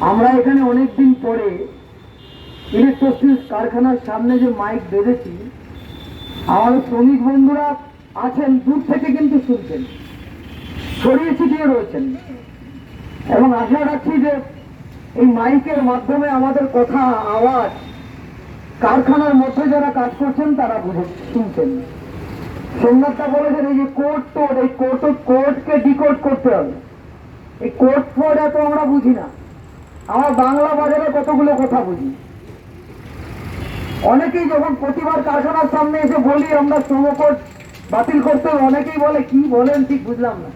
আমরা এখানে অনেকদিন পরে ইলেকট্রনিক্স কারখানার সামনে যে মাইক বেঁধেছি আমাদের শ্রমিক বন্ধুরা আছেন, দূর থেকে কিন্তু শুনছেন। ছড়িয়ে ছিটিয়ে রয়েছেন। এবং আশা রাখছি যে এই মাইকের মাধ্যমে আমাদের কথা, আওয়াজ, কারখানার মধ্যে যারা কাজ করছেন, তারা বুঝে, শুনছেন। সোমনাথটা বলেছেন, এই যে কোর্ট টোড, এই কোর্ট কোর্টকে ডিকোড করতে হবে। এই কোর্ট ফোর্ট এত আমরা বুঝি না। আমার বাংলা বাজারে কতগুলো কথা বুঝি। অনেকেই যখন প্রতিবার কারখানার সামনে এসে বলি, আমরা শ্রমকোট বাতিল করতে অনেকেই বলে, কি বলেন? ঠিক বুঝলাম না।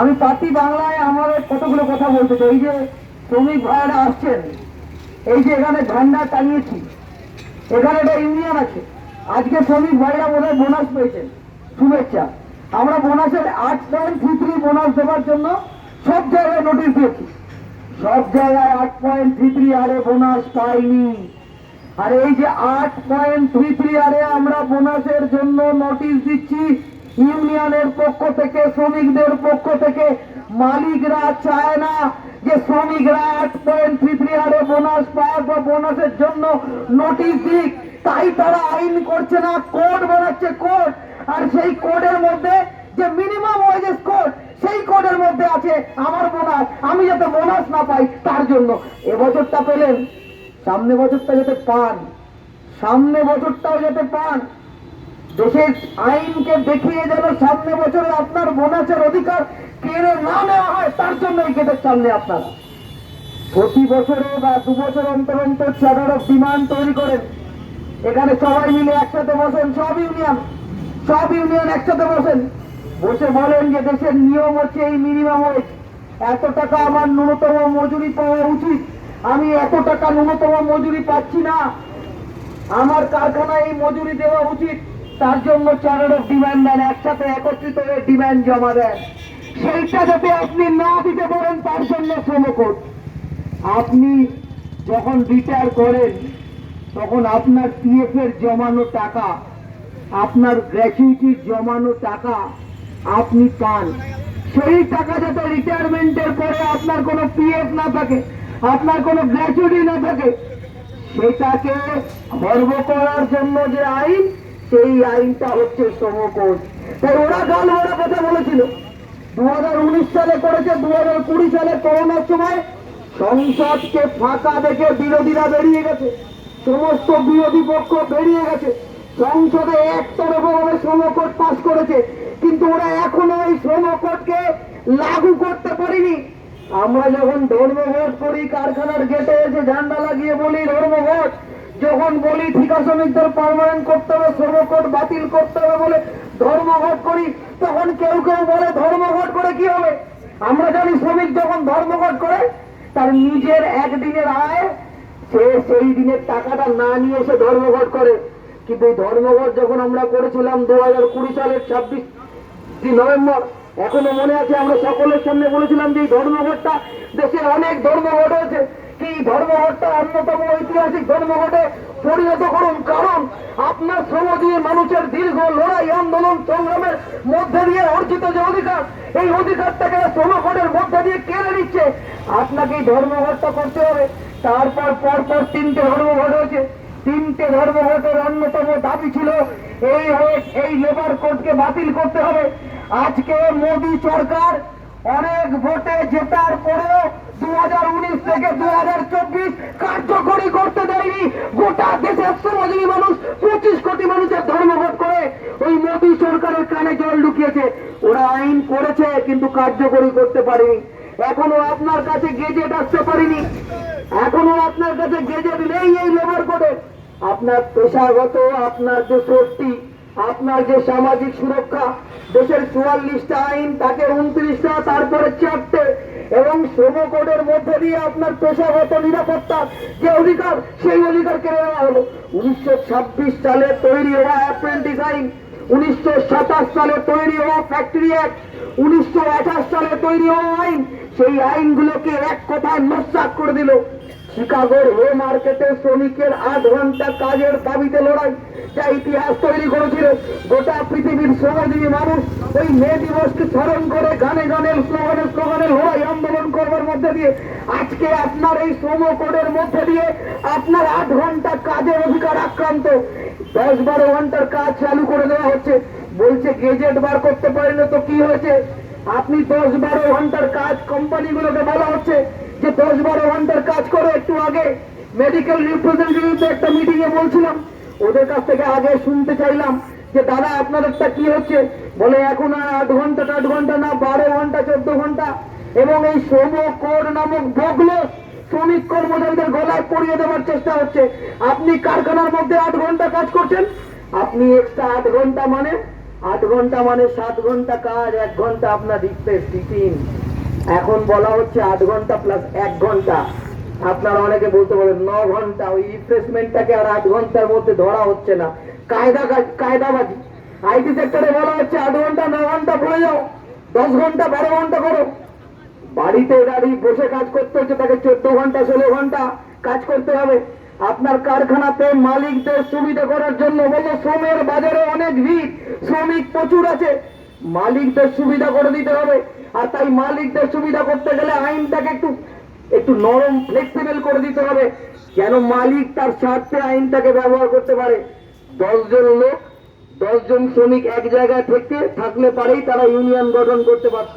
আমি পাতি বাংলায় আমার কতগুলো কথা বলতে চাই? এই যে শ্রমিক ভাইয়েরা আসছেন, এই যে এখানে ঝান্ডা টাঙিয়েছি, এখানে একটা ইউনিয়ন আছে। আজকে শ্রমিক ভাইরা হয় বোনাস পেয়েছেন। শুভেচ্ছা। আমরা বোনাসের আট পয়েন্ট থ্রি বোনাস দেওয়ার জন্য সব জায়গায় নোটিশ দিয়েছি। সব জায়গায় আট পয়েন্ট থ্রি থ্রি আরে বোনাস পাইনি। আর এই যে আট পয়েন্ট থ্রি থ্রি আরে আমরা বোনাসের জন্য নোটিশ দিচ্ছি ইউনিয়নের পক্ষ থেকে, শ্রমিকদের পক্ষ থেকে। মালিকরা চায় না যে শ্রমিকরা আট পয়েন্ট থ্রি থ্রি আরে বোনাস পায় বা বোনাসের জন্য নোটিশ দিক। তাই তারা আইন করছে না কোড বানাচ্ছে কোড আর সেই কোডের মধ্যে যে মিনিমাম ওয়েজেস কোড সেই কোডের মধ্যে আছে আমার বোনাস। আমি যাতে বোনাস না পাই, তার জন্য। এবছরটা পেলেন, সামনে বছরটা যাতে পান, সামনে বছরটাও যাতে পান। দেশের আইনকে দেখিয়ে যেন সামনে বছরে আপনার বোনাসের অধিকার কেড়ে না নেওয়া হয়, তার জন্য এই গেটের সামনে আপনারা। প্রতি বছরে বা দু বছর অন্তর অন্তর চ্যাটার অফ ডিমান্ড তৈরি করেন। এখানে সবাই মিলে একসাথে বসেন, সব ইউনিয়ন সব ইউনিয়ন একসাথে বসেন। বসে বলেন যে দেশের নিয়ম হচ্ছে এই মিনিমাম ওয়েজ এত টাকা আমার ন্যূনতম মজুরি পাওয়া উচিত। আমি এত টাকা ন্যূনতম মজুরি পাচ্ছি না। আমার কারখানায় এই মজুরি দেওয়া উচিত। তার জন্য অফ ডিমান্ড দেন একসাথে একত্রিত হয়ে ডিমান্ড জমা দেন। সেইটা যাতে আপনি না দিতে পারেন, তার জন্য শ্রমকোট আপনি যখন রিটায়ার করেন, তখন আপনার পিএফ এর জমানো টাকা, আপনার গ্র্যাচুইটির জমানো টাকা আপনি পান সেই টাকা যাতে রিটায়ারমেন্টের পরে আপনার কোনো পিএফ না থাকে, আপনার কোনো গ্র্যাচুইটি না থাকে, সেটাকে খর্ব করার জন্য যে আইন, সেই আইনটা হচ্ছে শ্রমকোষ তাই ওরা গাল ওরা কথা বলেছিল। দু হাজার উনিশ সালে করেছে দু হাজার কুড়ি সালে করোনার সময় সংসদকে ফাঁকা দেখে বিরোধীরা বেরিয়ে গেছে। সমস্ত বিরোধী পক্ষ বেরিয়ে গেছে। সংসদে একতরফভাবে শ্রমকোট পাশ করেছে। কিন্তু ওরা এখনও এই শ্রমকোটকে লাগু করতে পারেনি। আমরা যখন ধর্মঘট করি, কারখানার গেটে এসে ঝান্ডা লাগিয়ে বলি, ধর্মঘট। যখন বলি, ঠিকা শ্রমিকদের পারমানেন্ট করতে হবে শ্রমকোট বাতিল করতে হবে বলে ধর্মঘট করি, তখন কেউ কেউ বলে, ধর্মঘট করে কি হবে? আমরা জানি শ্রমিক যখন ধর্মঘট করে, তার নিজের একদিনের আয়, সে সেই দিনের টাকাটা না নিয়ে এসে ধর্মঘট করে। কিন্তু ধর্মঘট যখন আমরা করেছিলাম দু হাজার কুড়ি সালের ছাব্বিশ নভেম্বর, এখনও মনে আছে আমরা সকলের সামনে বলেছিলাম যে এই ধর্মঘটটা দেশে অনেক ধর্মঘট হয়েছে। কি ধর্মঘটটা অন্যতম ঐতিহাসিক ধর্মঘটে পরিণত করুন। কারণ আপনার শ্রম দিয়ে মানুষের দীর্ঘ লড়াই, আন্দোলন, সংগ্রামের মধ্যে দিয়ে অর্জিত যে অধিকার, এই অধিকারটাকে শ্রমঘটের মধ্যে দিয়ে কেড়ে নিচ্ছে। আপনাকে এই ধর্মঘটটা করতে হবে। তারপর পর পর তিনটে ধর্মঘট হয়েছে। তিনটে ধর্মঘটের অন্যতম দাবি ছিল, এই হয়ে- এই লেবার কোডকে বাতিল করতে হবে। আজকে মোদী সরকার অনেক ভোটে জেতার পরেও দুহাজার উনিশ থেকে দুহাজার চব্বিশ কার্যকরী করতে দেয়নি। গোটা দেশের শ্রমজীবী মানুষ পঁচিশ কোটি মানুষের ধর্মঘট করে। ওই মোদী সরকারের কানে জল ঢুকিয়েছে। ওরা আইন করেছে, কিন্তু কার্যকরী করতে পারেনি। এখনও আপনার কাছে গেজেট আসতে পারেনি। এখনও আপনার কাছে গেজেট নেই এই লেবার কোডে আপনার পেশাগত, আপনার যে সেফটি আপনার যে সামাজিক সুরক্ষা, দেশের চুয়াল্লিশটা আইন, তাকে উনত্রিশটা, তারপরে চারটে, এবং শ্রম কোডের মধ্যে দিয়ে আপনার পেশাগত নিরাপত্তা যে অধিকার, সেই অধিকার কেড়ে নেওয়া হলো। উনিশশো ছাব্বিশ সালে তৈরি হওয়া অ্যাপ্রেন্টিস আইন, উনিশশো সাতাশ সালে তৈরি হওয়া ফ্যাক্টরি অ্যাক্ট, উনিশশো আঠাশ সালে তৈরি হওয়া আইন, সেই আইনগুলোকে এক কথায় নস্যাৎ করে দিল। শিকাগোর হে মার্কেটে শ্রমিকের আট ঘণ্টা কাজের দাবিতে লড়াই। যা ইতিহাস তৈরি করেছিল। গোটা পৃথিবীর শ্রমজীবী মানুষ ওই মে দিবসকে স্মরণ করে গানে গানে, স্লোগানে স্লোগানে লড়াই আন্দোলন করবার মধ্যে দিয়ে আজকে আপনার এই শ্রম কোডের মধ্যে দিয়ে আপনার আট ঘণ্টা কাজের অধিকার আক্রান্ত। দশ বারো ঘণ্টার কাজ চালু করে দেওয়া হচ্ছে। বলছে, গেজেট বার করতে পারেনি তো কি হয়েছে? আপনি দশ বারো ঘণ্টার কাজ কোম্পানিগুলোকে বলা হচ্ছে। যে দশ বারো ঘণ্টার কাজ করে, একটু আগে মেডিকেল রিপ্রেজেন্টেটিভ একটা মিটিং এ বলছিলাম। ওদের কাছ থেকে আগে শুনতে চাইলাম যে, দাদা, আপনাদেরটা কি হচ্ছে? বলে, এখন আর আট ঘণ্টা আট ঘণ্টা না, বারো ঘণ্টা, চোদ্দ ঘণ্টা। এবং এই শ্রম কোড নামক বগলো শ্রমিক কর্মচারীদের গলায় পরিয়ে দেওয়ার চেষ্টা হচ্ছে। আপনি কারখানার মধ্যে আট ঘণ্টা কাজ করছেন? আপনি এক্সট্রা আট ঘণ্টা মানে? আট ঘণ্টা মানে সাত ঘণ্টা কাজ, এক ঘণ্টা আপনার রিপ্লেস টিফিন এখন বলা হচ্ছে আট ঘণ্টা প্লাস এক ঘণ্টা। আপনারা অনেকে বলতে পারেন ন ঘণ্টা, ওই রিফ্রেশমেন্টটাকে আর আট ঘণ্টার মধ্যে ধরা হচ্ছে না। কায়দা কায়দাবাজি। আইটি সেক্টরে বলা হচ্ছে আট ঘণ্টা, ন ঘণ্টা ভুলে যাও, দশ ঘণ্টা, বারো ঘণ্টা করো। বাড়িতে দাঁড়িয়ে বসে কাজ করতে হচ্ছে, তাকে চোদ্দ ঘণ্টা, ষোলো ঘণ্টা কাজ করতে হবে। আপনার কারখানাতে মালিকদের সুবিধা করার জন্য বলো, শ্রমের বাজারে অনেক ভিড়, শ্রমিক প্রচুর আছে। মালিকদের সুবিধা করে দিতে হবে। আর তাই মালিকদের সুবিধা করতে গেলে আইনটাকে একটু একটু নরম ফ্লেক্সিবল করে দিতে হবে। যেন মালিক তার স্বার্থে আইনটাকে ব্যবহার করতে পারে? দশজন লোক, দশজন শ্রমিক এক জায়গায় থেকে, থাকলে পারেই তারা ইউনিয়ন গঠন করতে পারত।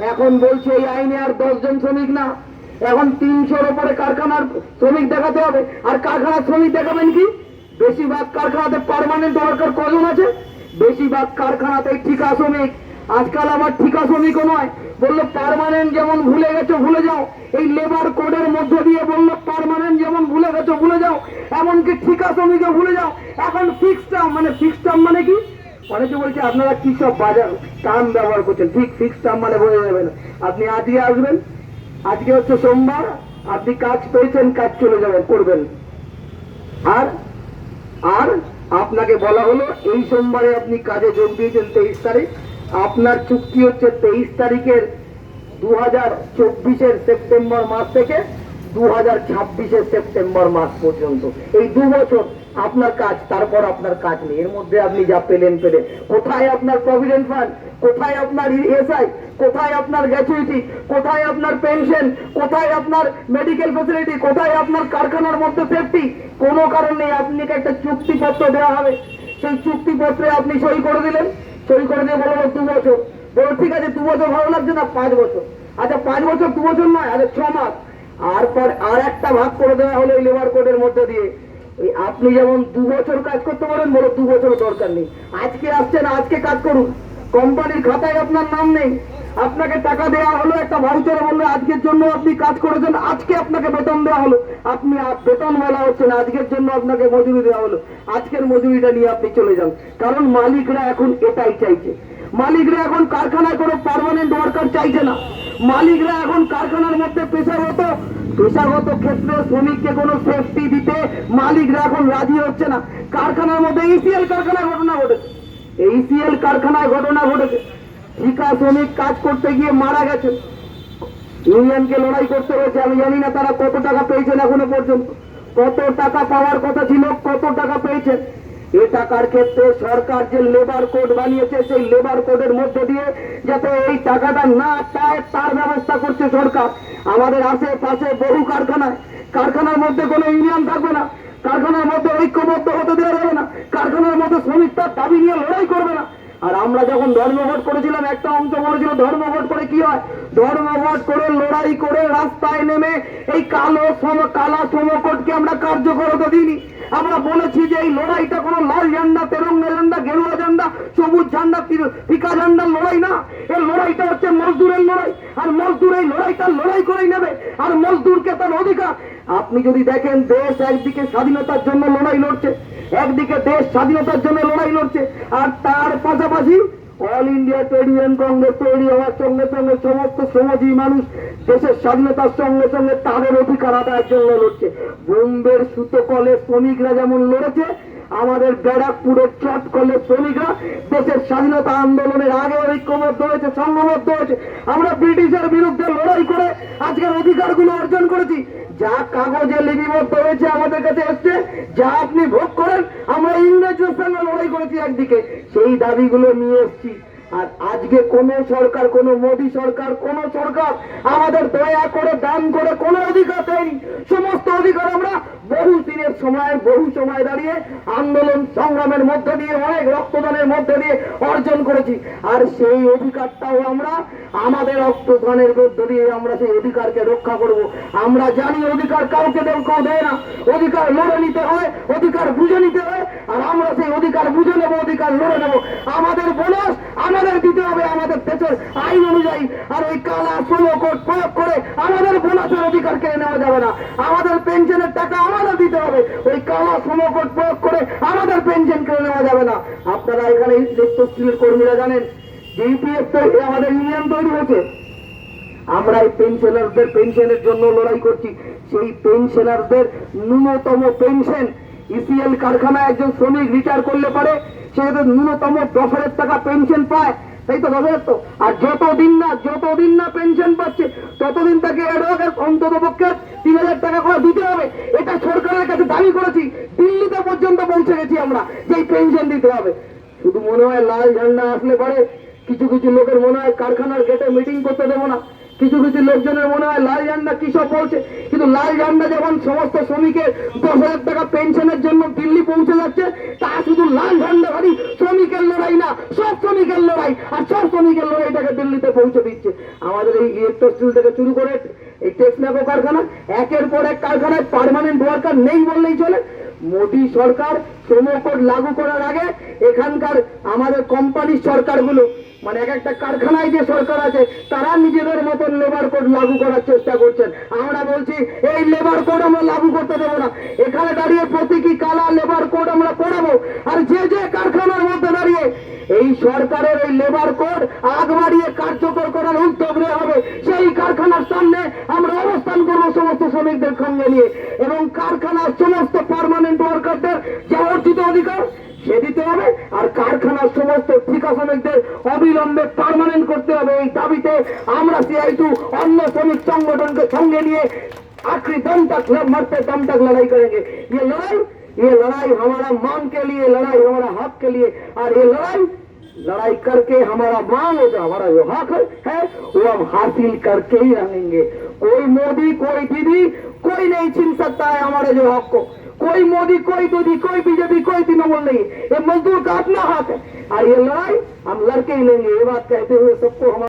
এখন বলছে এই আইনে আর দশজন শ্রমিক না। এখন তিনশোর ওপরে কারখানার শ্রমিক দেখাতে হবে। আর কারখানার শ্রমিক দেখাবেন কি? বেশিরভাগ কারখানাতে পার্মানেন্ট ওয়ার্কার কজন আছে? বেশিরভাগ কারখানাতে ঠিকা শ্রমিক। আজকাল আবার ঠিকা শ্রমিকও নয়। বলল পার্মানেন্ট যেমন ভুলে গেছো, ভুলে যাও। এই লেবার কোডের মধ্য দিয়ে বলল পার্মানেন্ট যেমন ভুলে গেছো, ভুলে যাও। এমনকি ঠিকা শ্রমিকও ভুলে যাও। এখন ফিক্সড টার্ম মানে ফিক্সড টার্ম মানে কি? অনেকে বলছে, আপনারা কি সব বাজার টার্ম ব্যবহার করছেন? ঠিক ফিক্সড টার্ম মানে বোঝা যাবে না। আপনি আজকে আসবেন, আজকে হচ্ছে সোমবার, আপনি কাজ পেয়েছেন, কাজ চলে যাবেন করবেন। আর আর আপনাকে বলা হলো, এই সোমবারে আপনি কাজে যোগ দিয়েছেন তেইশ তারিখ। আপনার চুক্তি হচ্ছে তেইশ তারিখের দু হাজার চব্বিশের সেপ্টেম্বর মাস থেকে দু হাজার ছাব্বিশের সেপ্টেম্বর মাস পর্যন্ত। এই দু বছর আপনার কাজ, তারপর আপনার কাজ নেই। এর মধ্যে আপনি যা পেলেন পেলেন। কোথায় আপনার প্রভিডেন্ট ফান্ড কোথায় আপনার এসআই কোথায় আপনার গ্র্যাচুইটি কোথায় আপনার পেনশন কোথায় আপনার মেডিকেল ফেসিলিটি কোথায় আপনার কারখানার মধ্যে সেফটি কোনো কারণে আপনাকে একটা চুক্তিপত্র দেওয়া হবে। সেই চুক্তিপত্রে আপনি সই করে দিলেন। সই করে দিয়ে বলো দু বছর। বলো, ঠিক আছে, দু বছর ভালো লাগছে না? পাঁচ বছর। আচ্ছা পাঁচ বছর দু বছর নয় আচ্ছা ছ মাস। আর পর আর একটা ভাগ করে দেওয়া হলো এই লেবার কোডের মধ্যে দিয়ে। আপনি যেমন দু বছর কাজ করতে পারেন, বলো, দু বছর দরকার নেই। আজকে আসছেন, আজকে কাজ করুন। কোম্পানির খাতায় আপনার নাম নেই। আপনাকে টাকা দেওয়া হলো, একটা ভাউচারে বলল, আজকের জন্য আপনি কাজ করেছেন, আজকে আপনাকে বেতন দেওয়া হলো। আপনি বেতন বলা হচ্ছে না, আজকের জন্য আপনাকে মজুরি দেওয়া হলো। আজকের মজুরিটা নিয়ে আপনি চলে যান। কারণ মালিকরা এখন এটাই চাইছে। মালিকরা এখন কারখানায় কোনো পার্মানেন্ট ওয়ার্কার চাইছে না। মালিকরা এখন কারখানার মধ্যে পেশাগত পেশাগত ক্ষেত্রে শ্রমিককে কোনো সেফটি দিতে মালিকরা এখন রাজি হচ্ছে না। কারখানার মধ্যে ইসিএল কারখানার ঘটনা ঘটেছে। এইসিএল কারখানায় ঘটনা ঘটেছে। ঠিকা শ্রমিক কাজ করতে গিয়ে মারা গেছে। ইউনিয়নকে লড়াই করতে হয়েছে। আমি জানি না তারা কত টাকা পেয়েছেন এখনও পর্যন্ত। কত টাকা পাওয়ার কথা ছিল, কত টাকা পেয়েছেন? এ টাকার ক্ষেত্রে সরকার যে লেবার কোড বানিয়েছে, সেই লেবার কোডের মধ্যে দিয়ে যাতে এই টাকাটা না পায়, তার ব্যবস্থা করছে সরকার। আমাদের আশেপাশে বহু কারখানায়। কারখানার মধ্যে কোনো ইউনিয়ন থাকবে না। কারখানার মধ্যে ঐক্যবদ্ধ হতে দেওয়া যাবে না। কারখানার মধ্যে শ্রমিক তার দাবি নিয়ে লড়াই করবে না। আর আমরা যখন ধর্মঘট করেছিলাম, একটা অংশ বলেছিল ধর্মঘট করে কি হয়? ধর্মঘট করে, লড়াই করে, রাস্তায় নেমে এই কালো সম, কালা সমকটকে আমরা কার্যকর দিইনি। আমরা বলেছি যে এই লড়াইটা কোনো লাল ঝান্ডা, তেরঙ্গা ঝান্ডা, গেরুয়া ঝান্ডা, সবুজ ঝান্ডা ফিকা ঝান্ডার লড়াই না। এই লড়াইটা হচ্ছে মজদুরের লড়াই। আর মজদুর এই লড়াইটা লড়াই করেই নেবে। আর মজদুরকে তার অধিকার। আপনি যদি দেখেন, দেশ একদিকে স্বাধীনতার জন্য লড়াই লড়ছে। একদিকে দেশ স্বাধীনতার জন্য লড়াই লড়ছে, আর তার পাশাপাশি All India Trade Union Congress তৈরি হওয়ার সঙ্গে সঙ্গে সমস্ত শ্রমজীবী মানুষ দেশের স্বাধীনতার সঙ্গে সঙ্গে তাদের অধিকার আদায়ের জন্য লড়ছে। বোম্বের সুতো কলে শ্রমিকরা যেমন লড়েছে আমাদের ব্যারাকপুরের চট কলের শ্রমিকরা দেশের স্বাধীনতা আন্দোলনের আগে ঐক্যবদ্ধ হয়েছে, সংঘবদ্ধ হয়েছে। আমরা ব্রিটিশের বিরুদ্ধে লড়াই করে আজকের অধিকারগুলো অর্জন করেছি। যা কাগজে লিপিবদ্ধ হয়েছে আমাদের কাছে এসছে, যা আপনি ভোগ করেন, আমরা ইংরেজের সঙ্গে লড়াই করেছি একদিকে। সেই দাবিগুলো নিয়ে এসেছি। আর আজকে কোন সরকার, কোন মোদী সরকার, কোন সরকার আমাদের দয়া করে, দান করে কোনো অধিকার দেয়নি। সমস্ত অধিকার আমরা বহু দিনের সময়, বহু সময় দাঁড়িয়ে আন্দোলন সংগ্রামের মধ্যে দিয়ে, অনেক রক্তদানের মধ্যে দিয়ে অর্জন করেছি। আর সেই অধিকারটাও আমরা, আমাদের রক্তদানের মধ্যে দিয়ে আমরা সেই অধিকারকে রক্ষা করব। আমরা জানি অধিকার কাউকে দেব কেউ দেয় না। অধিকার লড়ে নিতে হয়, অধিকার বুঝে নিতে হয়, আর আমরা সেই অধিকার বুঝে নেব, অধিকার লড়ে নেব। আমাদের বোনাস আমাদের দিতে হবে আমাদের দেশের আইন অনুযায়ী। আর ওই কালা ষোলো কোট প্রয়োগ করে আমাদের বোনাসের অধিকার কেড়ে নেওয়া যাবে না। আমাদের পেনশনের টাকা আমাদের দিতে হবে। ওই কালা ষোলো কোট প্রয়োগ করে আমাদের পেনশন কেড়ে নেওয়া যাবে না। আপনারা এখানে ইলেকট্রিক কর্মীরা জানেন জিপিএফ আমাদের ইউনিয়ন তৈরি হয়েছে। আমরা এই পেনশনারদের পেনশনের জন্য লড়াই করছি। সেই পেনশনারদের ন্যূনতম পেনশন ইসিএল কারখানায় একজন শ্রমিক রিটায়ার করলে পারে, সে ন্যূনতম দশ হাজার টাকা পেনশন পায়। তাই তো দশ তো? আর যতদিন না যতদিন না পেনশন পাচ্ছে, ততদিন তাকে অ্যাডভোকেট অন্তত পক্ষে তিন হাজার টাকা করে দিতে হবে। এটা সরকারের কাছে দাবি করেছি। দিল্লিতে পর্যন্ত পৌঁছে গেছি আমরা, যে পেনশন দিতে হবে। শুধু মনে হয় লাল ঝান্ডা আসলে পরে, কিছু কিছু লোকের মনে হয় কারখানার গেটে মিটিং করতে দেবো না। কিছু কিছু লোকজনের মনে হয় লাল ঝান্ডা কি সব বলছে, কিন্তু লাল ঝান্ডা যখন সমস্ত শ্রমিকের দশ হাজার টাকা পেনশনের জন্য দিল্লি পৌঁছে যাচ্ছে, তা শুধু লাল ঝান্ডা ভারী শ্রমিকের লড়াই না, সব শ্রমিকের লড়াই, আর সব শ্রমিকের লড়াইটাকে দিল্লিতে পৌঁছে দিচ্ছে। আমাদের এই ইলেকট্রো স্টিল থেকে শুরু করে এই টেক্সনাকো কারখানা, একের পর এক কারখানায় পার্মানেন্ট ওয়ার্কার নেই বললেই চলে। মোদী সরকার শ্রম কোড লাগু করার আগে এখানকার আমাদের কোম্পানির সরকারগুলো মানে এক একটা কারখানায় যে সরকার আছে, তারা নিজেদের মতন লেবার কোড লাগু করার চেষ্টা করছেন। আমরা বলছি, এই লেবার কোড আমরা লাগু করতে দেবো না। এখানে দাঁড়িয়ে প্রতীকী কালা লেবার কোড আমরা করাবো। আর যে যে কারখানার মধ্যে দাঁড়িয়ে এই সরকারের এই লেবার কোড আগ বাড়িয়ে কার্যকর করার উদ্যোগ নেওয়া হবে, সেই কারখানার সামনে আমরা অবস্থান করব সমস্ত শ্রমিকদের সঙ্গে নিয়ে। এবং কারখানার সমস্ত পার্মানেন্ট ওয়ার্কারদের যা অর্জিত অধিকার, সে দিতে হবে। আর কারখানার সমস্ত ঠিকা শ্রমিকদের অবিলম্বে পার্মানেন্ট করতে হবে এই দাবিতে আমরা সিআই টু অন্য শ্রমিক সংগঠনকে সঙ্গে নিয়ে आखिरी दम तक लड़ मरते दम तक लड़ाई करेंगे ये लड़ाई ये लड़ाई हमारा मान के लिए लड़ाई हमारा हक के लिए और ये लड़ाई लड़ाई करके हमारा मांग हो जो हमारा जो हक है वो हम हासिल करके ही रहेंगे कोई मोदी कोई दीदी कोई नहीं छीन सकता है हमारे जो हक को कोई मोदी कोई दीदी कोई बीजेपी कोई तृणमूल नहीं ये मजदूर का अपना हक है और ये लड़ाई हम लड़के ही लेंगे ये बात कहते हुए सबको हमारा